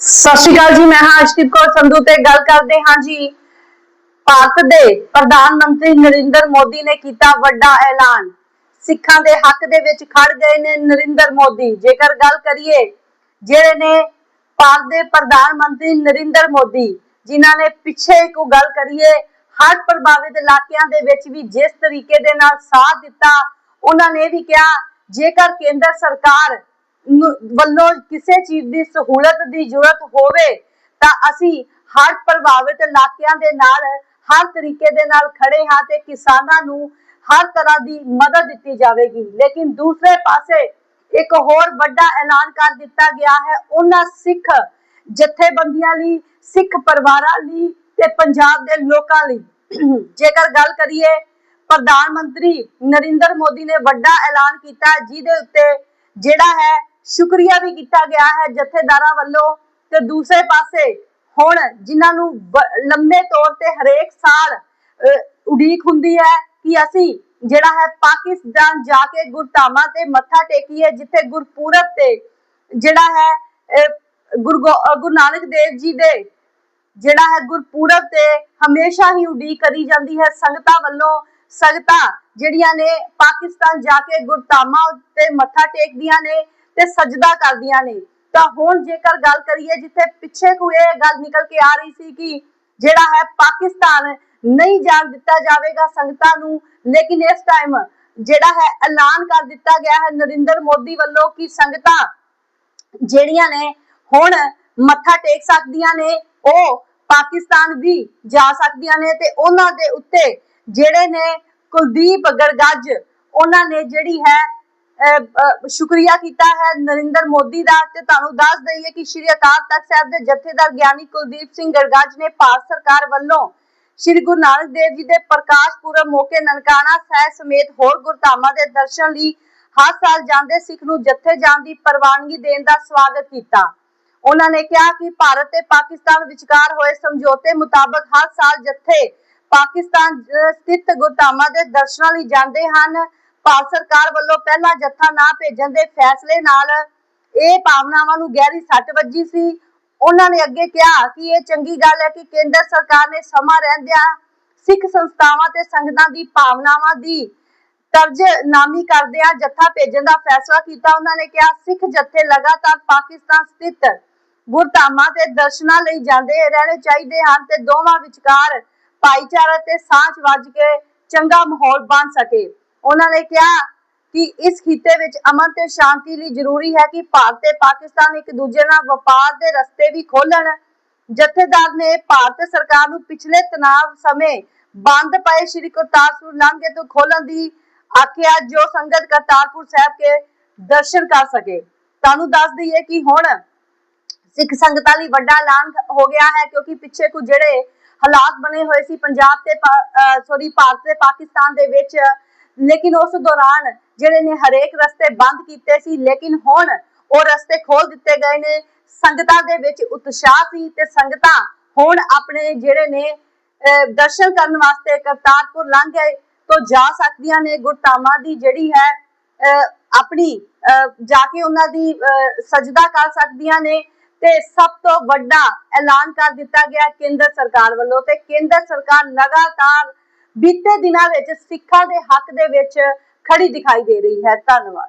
ਸਤਿ ਸ਼੍ਰੀ ਅਕਾਲ ਜੀ, ਮੈਂ ਹਾਂ ਅਸ਼ਦੀਪ ਕੌਰ ਸੰਧੂ ਤੇ ਗੱਲ ਕਰਦੇ ਹਾਂ ਜੀ। ਭਾਰਤ ਦੇ ਪ੍ਰਧਾਨ ਮੰਤਰੀ ਨਰਿੰਦਰ ਮੋਦੀ ਨੇ ਕੀਤਾ ਵੱਡਾ ਐਲਾਨ। ਸਿੱਖਾਂ ਦੇ ਹੱਕ ਦੇ ਵਿੱਚ ਖੜ ਗਏ ਨੇ ਨਰਿੰਦਰ ਮੋਦੀ। ਜੇਕਰ ਗੱਲ ਕਰੀਏ, ਜਿਹੜੇ ਨੇ ਭਾਰਤ ਦੇ ਪ੍ਰਧਾਨ ਮੰਤਰੀ ਨਰਿੰਦਰ ਮੋਦੀ, ਜਿਨ੍ਹਾਂ ਨੇ ਪਿੱਛੇ ਇੱਕ ਗੱਲ ਕਰੀਏ, ਹੜ੍ਹ ਪ੍ਰਭਾਵਿਤ ਇਲਾਕਿਆਂ ਦੇ ਵਿੱਚ ਵੀ ਜਿਸ ਤਰੀਕੇ ਦੇ ਨਾਲ ਸਾਥ ਦਿੱਤਾ, ਉਹਨਾਂ ਨੇ ਵੀ ਕਿਹਾ, ਜੇਕਰ ਕੇਂਦਰ ਸਰਕਾਰ ਵੱਲੋਂ ਕਿਸੇ ਚੀਜ਼ ਦੀ ਸਹੂਲਤ ਦੀ ਜ਼ਰੂਰਤ ਹੋਵੇ, ਤਾਂ ਅਸੀਂ ਹੜ੍ਹ ਪ੍ਰਭਾਵਿਤ ਇਲਾਕਿਆਂ ਦੇ ਨਾਲ, ਹਰ ਤਰੀਕੇ ਦੇ ਨਾਲ ਖੜੇ ਹਾਂ ਤੇ ਕਿਸਾਨਾਂ ਨੂੰ ਹਰ ਤਰ੍ਹਾਂ ਦੀ ਮਦਦ ਦਿੱਤੀ ਜਾਵੇਗੀ। ਲੇਕਿਨ ਦੂਸਰੇ ਪਾਸੇ ਇੱਕ ਹੋਰ ਵੱਡਾ ਐਲਾਨ ਕਰ ਦਿੱਤਾ ਗਿਆ ਹੈ। ਉਹਨਾਂ ਸਿੱਖ ਜਥੇਬੰਦੀਆਂ ਲਈ, ਸਿੱਖ ਪਰਿਵਾਰਾਂ ਲਈ ਤੇ ਪੰਜਾਬ ਦੇ ਲੋਕਾਂ ਲਈ। ਜੇਕਰ ਗੱਲ ਕਰੀਏ, ਪ੍ਰਧਾਨ ਮੰਤਰੀ ਨਰਿੰਦਰ ਮੋਦੀ ਨੇ ਵੱਡਾ ਐਲਾਨ ਕੀਤਾ ਜਿਹਦੇ ਉੱਤੇ ਜਿਹੜਾ ਹੈ ਸ਼ੁਕਰੀਆ ਵੀ ਕੀਤਾ ਗਿਆ ਹੈ ਜਥੇਦਾਰਾਂ ਵੱਲੋਂ ਤੇ ਦੂਸਰੇ ਪਾਸੇ ਹੁਣ ਜਿਨ੍ਹਾਂ ਨੂੰ ਬ- ਲੰਮੇ ਤੌਰ ਤੇ ਹਰੇਕ ਸਾਲ ਉਡੀਕ ਹੁੰਦੀ ਹੈ ਕਿ ਅਸੀਂ ਜਿਹੜਾ ਹੈ ਪਾਕਿਸਤਾਨ ਜਾ ਕੇ ਗੁਰਧਾਮਾਂ ਤੇ ਮੱਥਾ ਟੇਕੀਏ, ਜਿੱਥੇ ਗੁਰਪੁਰਬ ਤੇ ਜਿਹੜਾ ਹੈ ਗੁਰੂ ਨਾਨਕ ਦੇਵ ਜੀ ਦੇ ਜਿਹੜਾ ਹੈ ਗੁਰਪੁਰਬ ਤੇ ਹਮੇਸ਼ਾ ਹੀ ਉਡੀਕ ਕਰੀ ਜਾਂਦੀ ਹੈ। ਸੰਗਤਾਂ ਵੱਲੋਂ ਸੰਗਤਾਂ ਜਿਹੜੀਆਂ ਨੇ ਪਾਕਿਸਤਾਨ ਜਾ ਕੇ ਗੁਰਧਾਮਾਂ ਉੱਤੇ ਮੱਥਾ ਟੇਕਦੀਆਂ ਨੇ ਤੇ ਸਜਦਾ ਕਰਦੀਆਂ ਨੇ। ਤਾਂ ਹੁਣ ਜੇਕਰ ਗੱਲ ਕਰੀਏ ਜਿੱਥੇ ਪਿੱਛੇ ਕੁ ਗੱਲ ਨਿਕਲ ਕੇ ਆ ਰਹੀ ਸੀ ਕਿ ਜਿਹੜਾ ਹੈ ਪਾਕਿਸਤਾਨ ਨਹੀਂ ਜਾਣ ਦਿੱਤਾ ਜਾਵੇਗਾ ਸੰਗਤਾਂ ਨੂੰ, ਲੇਕਿਨ ਇਸ ਟਾਈਮ ਜਿਹੜਾ ਹੈ ਐਲਾਨ ਕਰ ਦਿੱਤਾ ਗਿਆ ਹੈ ਨਰਿੰਦਰ ਮੋਦੀ ਵੱਲੋਂ ਕਿ ਸੰਗਤਾਂ ਜਿਹੜੀਆਂ ਨੇ ਹੁਣ ਮੱਥਾ ਟੇਕ ਸਕਦੀਆਂ ਨੇ, ਉਹ ਪਾਕਿਸਤਾਨ ਵੀ ਜਾ ਸਕਦੀਆਂ ਨੇ ਤੇ ਉਹਨਾਂ ਦੇ ਉੱਤੇ ਜਿਹੜੇ ਨੇ ਕੁਲਦੀਪ ਗੜਗੱਜ, ਉਹਨਾਂ ਨੇ ਜਿਹੜੀ ਹੈ ਸ਼ੁਕਰੀਆ ਕੀਤਾ ਹੈ ਨਰਿੰਦਰ ਮੋਦੀ ਦਾ ਤੇ ਤੁਹਾਨੂੰ ਦੱਸ ਦਈਏ ਕਿ ਸ਼੍ਰੀ ਅਕਾਲ ਤਖਤ ਸਾਹਿਬ ਦੇ ਜਥੇਦਾਰ ਗਿਆਨੀ ਕੁਲਦੀਪ ਸਿੰਘ ਗੜਗੱਜ ਨੇ ਭਾਰਤ ਸਰਕਾਰ ਵੱਲੋਂ ਸ਼੍ਰੀ ਗੁਰੂ ਨਾਨਕ ਦੇਵ ਜੀ ਦੇ ਪ੍ਰਕਾਸ਼ ਪੁਰਬ ਮੌਕੇ ਨਨਕਾਣਾ ਸਾਹਿਬ ਸਮੇਤ ਹੋਰ ਗੁਰਧਾਮਾਂ ਦੇ ਦਰਸ਼ਨ ਲਈ ਹਰ ਸਾਲ ਜਾਂਦੇ ਸਿੱਖ ਨੂੰ ਜੱਥੇ ਜਾਣ ਦੀ ਪ੍ਰਵਾਨਗੀ ਦੇਣ ਦਾ ਸਵਾਗਤ ਕੀਤਾ। ਉਹਨਾਂ ਨੇ ਕਿਹਾ ਕਿ ਭਾਰਤ ਤੇ ਪਾਕਿਸਤਾਨ ਵਿਚਕਾਰ ਹੋਏ ਸਮਝੌਤੇ ਮੁਤਾਬਕ ਹਰ ਸਾਲ ਜੱਥੇ ਪਾਕਿਸਤਾਨ ਅਹ, ਸਥਿਤ ਗੁਰਧਾਮਾਂ ਦੇ ਦਰਸ਼ਨਾਂ ਲਈ ਜਾਂਦੇ ਹਨ। ਭਾਰਤ ਸਰਕਾਰ ਵੱਲੋਂ ਪਹਿਲਾ ਜੱਥਾ ਨਾ ਭੇਜਣ ਦੇ ਫੈਸਲੇ ਨਾਲ ਇਹ ਭਾਵਨਾਵਾਂ ਨੂੰ ਗਹਿਰੀ ਸੱਟ ਵੱਜੀ ਸੀ। ਉਹਨਾਂ ਨੇ ਅੱਗੇ ਕਿਹਾ ਕਿ ਇਹ ਚੰਗੀ ਗੱਲ ਹੈ ਕਿ ਕੇਂਦਰ ਸਰਕਾਰ ਨੇ ਸਮਾਂ ਰਹਿੰਦਿਆਂ ਸਿੱਖ ਸੰਸਥਾਵਾਂ ਤੇ ਸੰਗਤਾਂ ਦੀ ਭਾਵਨਾਵਾਂ ਦੀ ਤਰਜ ਨਾਮੀ ਕਰਦਿਆਂ ਜੱਥਾ ਭੇਜਣ ਦਾ ਫੈਸਲਾ ਕੀਤਾ। ਉਹਨਾਂ ਨੇ ਕਿਹਾ, ਸਿੱਖ ਜੱਥੇ ਲਗਾਤਾਰ ਪਾਕਿਸਤਾਨ ਸਥਿਤ ਗੁਰਧਾਮਾਂ ਤੇ ਦਰਸ਼ਨਾਂ ਲਈ ਜਾਂਦੇ ਰਹਿਣੇ ਚਾਹੀਦੇ ਹਨ ਤੇ ਦੋਵਾਂ ਵਿਚਕਾਰ ਭਾਈਚਾਰਾ ਤੇ ਸਾਂਝ ਵੱਜ ਕੇ ਚੰਗਾ ਮਾਹੌਲ ਬਣ ਸਕੇ। ਉਹਨਾਂ ਨੇ ਕਿਹਾ ਕਿ ਇਸ ਖਿੱਤੇ ਵਿੱਚ ਅਮਨ ਤੇ ਸ਼ਾਂਤੀ ਲਈ ਜ਼ਰੂਰੀ ਹੈ ਕਿ ਭਾਰਤ ਤੇ ਪਾਕਿਸਤਾਨ ਇੱਕ ਦੂਜੇ ਨਾਲ ਵਪਾਰ ਦੇ ਰਸਤੇ ਵੀ ਖੋਲਣ ਜਥੇਦਾਰ ਨੇ ਭਾਰਤ ਸਰਕਾਰ ਨੂੰ ਪਿਛਲੇ ਤਣਾਅ ਸਮੇਂ ਬੰਦ ਪਏ ਸ਼੍ਰੀ ਕਰਤਾਰਪੁਰ ਲਾਂਘੇ ਤੋਂ ਖੋਲਣ ਦੀ ਆਖਿਆ, ਜੋ ਸੰਗਤ ਕਰਤਾਰਪੁਰ ਸਾਹਿਬ ਕੇ ਦਰਸ਼ਨ ਕਰ ਸਕੇ। ਤੁਹਾਨੂੰ ਦੱਸ ਦਈਏ ਕਿ ਹੁਣ ਸਿੱਖ ਸੰਗਤਾਂ ਲਈ ਵੱਡਾ ਐਲਾਨ ਹੋ ਗਿਆ ਹੈ, ਕਿਉਂਕਿ ਪਿੱਛੇ ਕੁ ਜਿਹੜੇ ਹਾਲਾਤ ਬਣੇ ਹੋਏ ਸੀ, ਪੰਜਾਬ ਤੇ ਸੌਰੀ ਭਾਰਤ ਤੇ ਪਾਕਿਸਤਾਨ ਦੇ ਵਿੱਚ ਲੇਕਿਨ ਉਸ ਦੌਰਾਨ ਜਿਹੜੇ ਨੇ ਹਰੇਕ ਰਸਤੇ ਬੰਦ ਕੀਤੇ ਸੀ, ਲੇਕਿਨ ਹੁਣ ਉਹ ਰਸਤੇ ਖੋਲ ਦਿੱਤੇ ਗਏ ਨੇ। ਸੰਗਤਾਂ ਦੇ ਵਿੱਚ ਉਤਸ਼ਾਹ ਸੀ ਤੇ ਸੰਗਤਾਂ ਹੁਣ ਆਪਣੇ ਜਿਹੜੇ ਨੇ ਦਰਸ਼ਨ ਕਰਨ ਵਾਸਤੇ ਕਰਤਾਰਪੁਰ ਲਾਂਘੇ ਤੋਂ ਜਾ ਸਕਦੀਆਂ ਨੇ। ਗੁਰਧਾਮਾਂ ਦੀ ਜਿਹੜੀ ਹੈ ਆਪਣੀ ਜਾ ਕੇ ਉਹਨਾਂ ਦੀ ਸਜਦਾ ਕਰ ਸਕਦੀਆਂ ਨੇ ਤੇ ਸਭ ਤੋਂ ਵੱਡਾ ਐਲਾਨ ਕਰ ਦਿੱਤਾ ਗਿਆ ਕੇਂਦਰ ਸਰਕਾਰ ਵੱਲੋਂ ਤੇ ਕੇਂਦਰ ਸਰਕਾਰ ਲਗਾਤਾਰ ਬੀਤੇ ਦਿਨਾਂ ਵਿੱਚ ਸਿੱਖਾਂ ਦੇ ਹੱਕ ਦੇ ਵਿੱਚ ਖੜੀ ਦਿਖਾਈ ਦੇ ਰਹੀ ਹੈ। ਧੰਨਵਾਦ।